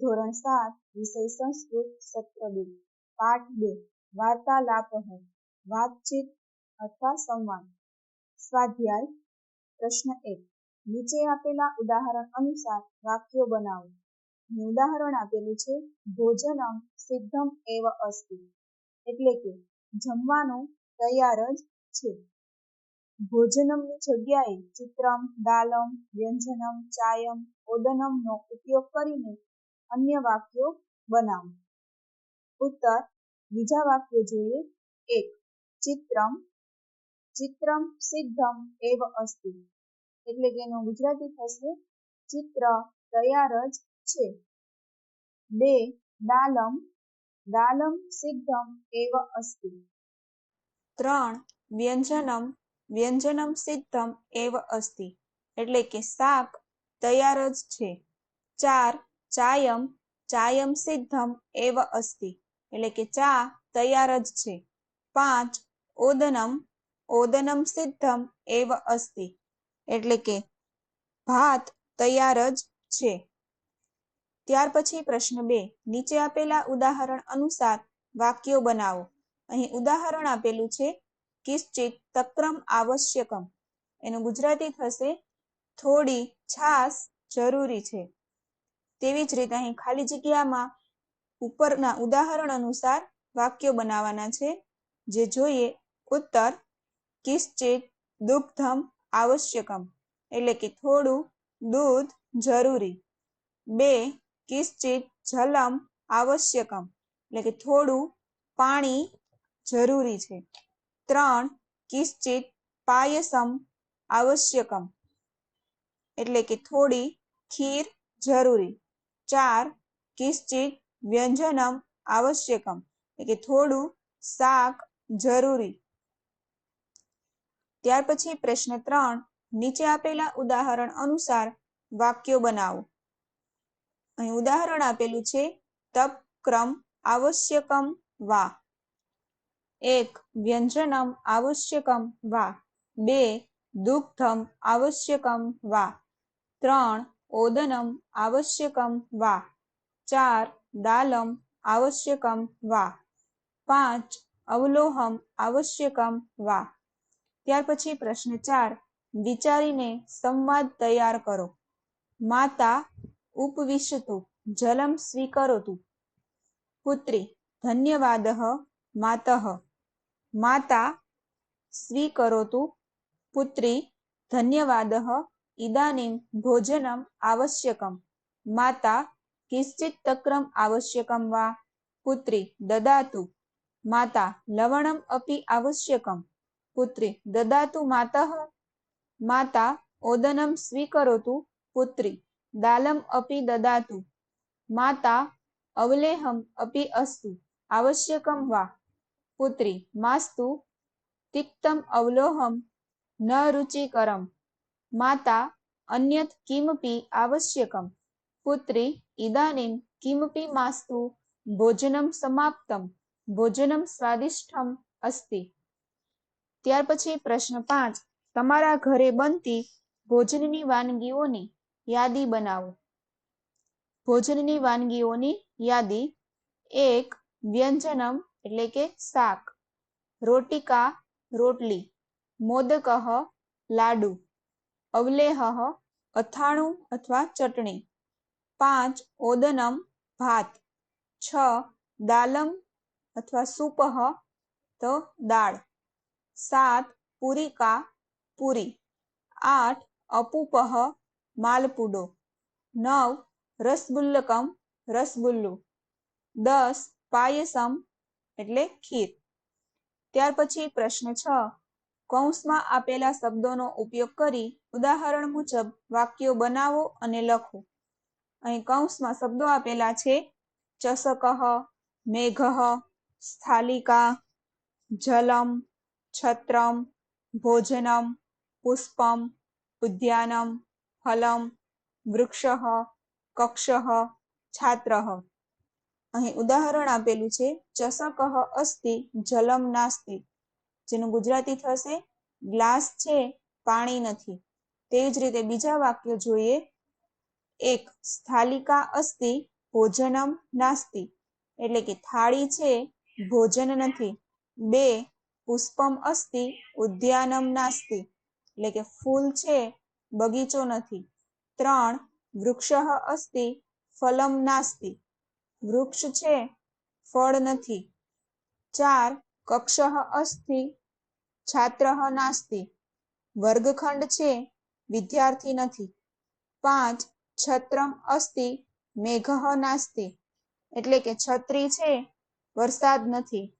ધોરણ સાત, વિષય સંસ્કૃત, સત્ર બે, પાઠ બે, વાર્તાલાપ વાતચીત અથવા સંવાદ. સ્વાધ્યાય, પ્રશ્ન એક, નીચે આપેલા ઉદાહરણ અનુસાર વાક્યો બનાવો. ઉદાહરણ આપેલું છે, ભોજનમ સિદ્ધમ એવ અસ્તિ, એટલે કે જમવાનું તૈયાર જ છે. ભોજનમની જગ્યાએ ચિત્રમ, દાલમ, વ્યંજનમ, ચાયમ, ઓદનમનો ઉપયોગ કરીને અન્ય વાક્યો બનાવો. ઉત્તર, બીજા વાક્યો જોઈએ. એક, ચિત્રમ. ચિત્રમ સિદ્ધમ એવ અસ્તિ. એટલે કે એનું ગુજરાતી થશે, ચિત્ર તૈયાર જ છે. બે દાલમ દાલમ સિદ્ધમ એવ અસ્તિ. ત્રણ, વ્યંજનમ. વ્યંજનમ સિદ્ધમ એવ અસ્તિ. એટલે કે શાક તૈયાર જ છે. ચાર ચાયમ ચાયમ સિદ્ધમ એવ અસ્તિ. એટલે કે ચા તૈયાર જ છે. પાંચ, ઓદનમ ઓદનમ સિદ્ધમ એવ અસ્તિ. એટલે કે ભાત તૈયાર જ છે. ત્યાર પછી પ્રશ્ન બે, નીચે આપેલા ઉદાહરણ અનુસાર વાક્યો બનાવો. અહીં ઉદાહરણ આપેલું છે, કિશ્ચિત તક્રમ આવશ્યકમ. એનું ગુજરાતી થશે, થોડી છાસ જરૂરી છે. તેવી જ રીતે અહીં ખાલી જગ્યામાં ઉપરના ઉદાહરણ અનુસાર વાક્યો બનાવવાના છે, જે જોઈએ ઉત્તર કિશ્ચિત દુગ્ધમ, આવશ્યકમ, એટલે કે થોડું દૂધ જરૂરી. બે કિશ્ચિત જલમ, આવશ્યકમ, એટલે કે થોડું પાણી જરૂરી છે. ત્રણ કિશ્ચિત પાયસમ, આવશ્યકમ, એટલે કે થોડી ખીર જરૂરી. ચાર કિશ્ચિત વ્યંજનમ આવશ્યકમ. એટલે થોડું શાક જરૂરી. ત્યાર પછી પ્રશ્ન ત્રણ, નીચે આપેલા ઉદાહરણ અનુસાર વાક્યો બનાવો. અહીં ઉદાહરણ આપેલું છે, તપ ક્રમ આવશ્યકમ વા. એક, વ્યંજનમ આવશ્યકમ વા. બે, દુગ્ધમ આવશ્યકમ વા. ત્રણ ઓદનમ આવશ્યકમ વા ચાર દાલમ આવશ્યકમ વા પાંચ અવલોહમ આવશ્યકમ વા ત્યાર પછી પ્રશ્ન ચાર વિચારીને સંવાદ તૈયાર કરો માતા ઉપવિશતુ જલમ સ્વીકરોતુ પુત્રી ધન્યવાદ માતઃ માતા સ્વીકરોતુ પુત્રી ધન્યવાદ ઇદાनीं ભોજનમ આવશ્યકમ માતા કિશ્ચિત તક્રમ આવશ્યકમ વા પુત્રી દદાતુ માતા લવણમ અપી આવશ્યકમ પુત્રી દદાતુ માતઃ માતા ઓદનમ સ્વીકરોતુ પુત્રી દાલમ અપી દદાતુ માતા અવલેહમ અપી અસ્તુ આવશ્યકમ વા પુત્રી માસ્તુ તિક્તમ અવલોહમ ન રુચિકરમ માતા અન્યત કિમપી આવશ્યકમ. પુત્રી ઇદાનીમ કિમપી માસ્તુ ભોજનમ સમાપ્તમ. ભોજનમ સ્વાદિષ્ટમ અસ્તિ. ત્યાર પછી પ્રશ્ન પાંચ. તમારા ઘરે બનતી ભોજનની વાનગીઓની યાદી બનાવો. ભોજનની વાનગીઓની યાદી એક, વ્યંજનમ એટલે કે શાક. રોટિકા, રોટલી. મોદક લાડુ. અવલેહ, અથાણું અથવા ચટણી. પાંચ, ઓદનમ, ભાત. છ, દાલમ અથવા સુપહ તો દાળ. સાત, પૂરિકા, પૂરી. આઠ અપૂપહ માલપુડો. નવ, રસગુલ્લકમ, રસગુલ્લુ. દસ, પાયસમ એટલે ખીર. ત્યાર પછી પ્રશ્ન છ. કૌંસમાં આપેલા શબ્દોનો ઉપયોગ કરી ઉદાહરણ મુજબ વાક્યો બનાવો અને લખો. અહીં કૌંસમાં શબ્દો આપેલા છે ચષક મેઘ સ્થાલિકા, જલમ, છત્રમ, ભોજનમ, પુષ્પમ, ઉદ્યાનમ, ફલમ વૃક્ષ કક્ષ છાત્ર અહીં ઉદાહરણ આપેલું છે ચષક અસ્તિ, જલમ નાસ્તિ. જેનું ગુજરાતી થશે, ગ્લાસ છે, પાણી નથી. તેવી જ રીતે બીજા વાક્ય જોઈએ, એક સ્થાલિકા અસ્તિ, ભોજનમ નાસ્તિ. એટલે કે થાળી છે, ભોજન નથી. બે, પુષ્પમ અસ્તિ, ઉદ્યાનમ નાસ્તિ. એટલે કે ફૂલ છે, બગીચો નથી. ત્રણ, વૃક્ષ અસ્તિ, ફલમ નાસ્તિ. વૃક્ષ છે, ફળ નથી. ચાર, કક્ષ અસ્તિ છાત્ર નાસ્તિ વર્ગખંડ છે, વિદ્યાર્થી નથી. પાંચ, છત્રમ અસ્તિ, મેઘ નાસ્તિ. એટલે કે છત્રી છે, વરસાદ નથી.